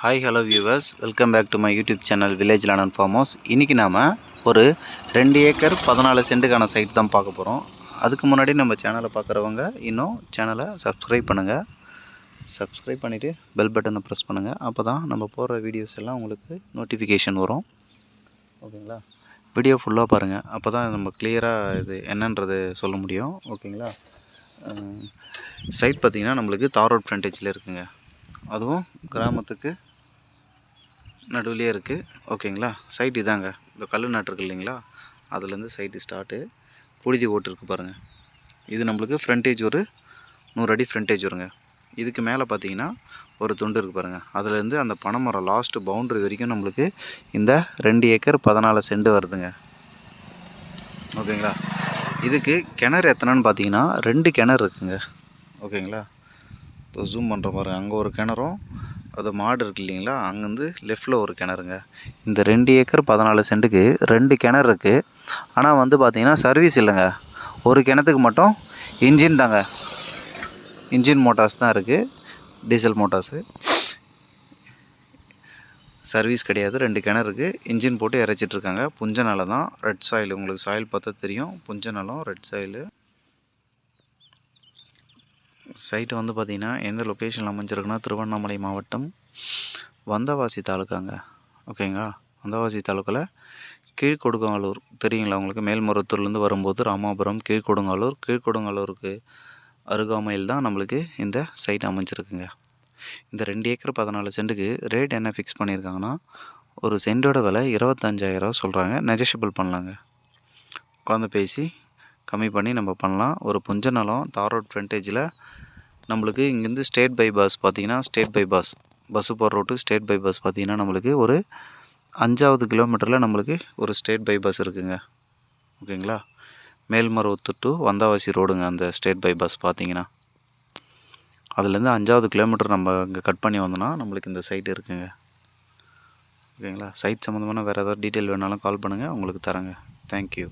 Hi hello viewers welcome back to my YouTube channel village land farm house இன்றைக்கி நாம் ஒரு ரெண்டு acre பதினாலு சென்ட்டுக்கான சைட் தான் பார்க்க போகிறோம் அதுக்கு முன்னாடி நம்ம சேனலை பார்க்குறவங்க இன்னும் சேனலை சப்ஸ்கிரைப் பண்ணுங்கள் சப்ஸ்கிரைப் பண்ணிவிட்டு பெல் பட்டனை ப்ரெஸ் பண்ணுங்கள் அப்போ தான் நம்ம போடுற வீடியோஸ் எல்லாம் உங்களுக்கு நோட்டிஃபிகேஷன் வரும். ஓகேங்களா? வீடியோ ஃபுல்லாக பாருங்கள் அப்போ தான் நம்ம கிளியராக இது என்னன்றது சொல்ல முடியும். ஓகேங்களா? சைட் பார்த்திங்கன்னா நம்மளுக்கு தார் ரோட் ஃப்ரண்டேஜில் இருக்குங்க. அதுவும் கிராமத்துக்கு நடுவுலேயே இருக்குது ஓகேங்களா? சைட் இதாங்க. இந்த கல் நட்டுருக்கு இல்லைங்களா? அதுலேருந்து சைட்டு ஸ்டார்ட்டு. புழுதி ஓட்டு பாருங்கள் இது நம்மளுக்கு ஃப்ரண்டேஜ் ஒரு நூறு அடி ஃப்ரண்டேஜ் வருங்க. இதுக்கு மேலே பார்த்தீங்கன்னா ஒரு துண்டு இருக்குது பாருங்கள் அதுலேருந்து அந்த பனைமரம் லாஸ்ட்டு பவுண்ட்ரி வரைக்கும் நம்மளுக்கு இந்த ரெண்டு ஏக்கர் பதினாலு சென்ட் வருதுங்க. ஓகேங்களா? இதுக்கு கிணறு எத்தனைன்னு பார்த்தீங்கன்னா ரெண்டு கிணறு இருக்குங்க. ஓகேங்களா? ஜூம் பண்ணுற பாருங்கள் அங்கே ஒரு கிணறும் அது மாடு இருக்கு இல்லைங்களா? அங்கேருந்து லெஃப்டில் ஒரு கிணறுங்க. இந்த ரெண்டு ஏக்கர் பதினாலு சென்ட்டுக்கு ரெண்டு கிணறு இருக்குது ஆனால் வந்து பார்த்திங்கன்னா சர்வீஸ் இல்லைங்க. ஒரு கிணத்துக்கு மட்டும் இன்ஜின் தாங்க. இன்ஜின் மோட்டார்ஸ் தான் இருக்குது டீசல் மோட்டார்ஸு சர்வீஸ் கிடையாது. ரெண்டு கிணறு இருக்குது இன்ஜின் போட்டு இறைச்சிட்ருக்காங்க புஞ்ச நிலம் தான் ரெட் சாயில் உங்களுக்கு சாயில் பார்த்தா தெரியும். புஞ்ச நிலம் ரெட் சாயிலு சைட்டு வந்து பார்த்திங்கன்னா எந்த லொக்கேஷனில் அமைஞ்சிருக்குன்னா திருவண்ணாமலை மாவட்டம் வந்தவாசி தாலுக்காங்க. ஓகேங்களா வந்தவாசி தாலுக்காவில் கீழ்கொடுங்காலூர் தெரியுங்களா உங்களுக்கு? மேல்மருவத்தூர்லேருந்து வரும்போது ராமாபுரம் கீழ்கொடுங்காலூர். கீழ்கொடுங்காலூருக்கு அருகாமையில் தான் நம்மளுக்கு இந்த சைட் அமைஞ்சிருக்குங்க. இந்த ரெண்டு ஏக்கர் பதினாலு சென்ட்டுக்கு ரேட் என்ன ஃபிக்ஸ் பண்ணியிருக்காங்கன்னா ஒரு சென்டோட விலை இருபத்தஞ்சாயிரரூவா சொல்கிறாங்க நெஜஷபிள் பண்ணலாங்க. உட்காந்து பேசி கம்மி பண்ணி நம்ம பண்ணலாம். ஒரு புஞ்ச நிலம் தார் ரோட் ஃப்ரண்டேஜில் நம்மளுக்கு இங்கேருந்து ஸ்டேட் பை பஸ் பார்த்திங்கன்னா ஸ்டேட் பை பஸ் பஸ்ஸு போகிற ரோட்டு ஸ்டேட் பை பஸ் பார்த்திங்கன்னா நம்மளுக்கு ஒரு அஞ்சாவது கிலோமீட்டரில் நம்மளுக்கு ஒரு ஸ்டேட் பை பஸ் இருக்குங்க. ஓகேங்களா? மேல்மருவத்து டு வந்தாவாசி ரோடுங்க அந்த ஸ்டேட் பை பஸ் பார்த்தீங்கன்னா அதுலேருந்து அஞ்சாவது கிலோமீட்டர் நம்ம இங்கே கட் பண்ணி வந்தோம்னா நம்மளுக்கு இந்த சைட் இருக்குங்க. ஓகேங்களா? சைட் சம்மந்தமான வேறு ஏதாவது டீட்டெயில் வேணாலும் கால் பண்ணுங்கள் உங்களுக்கு தரேங்க. தேங்க்யூ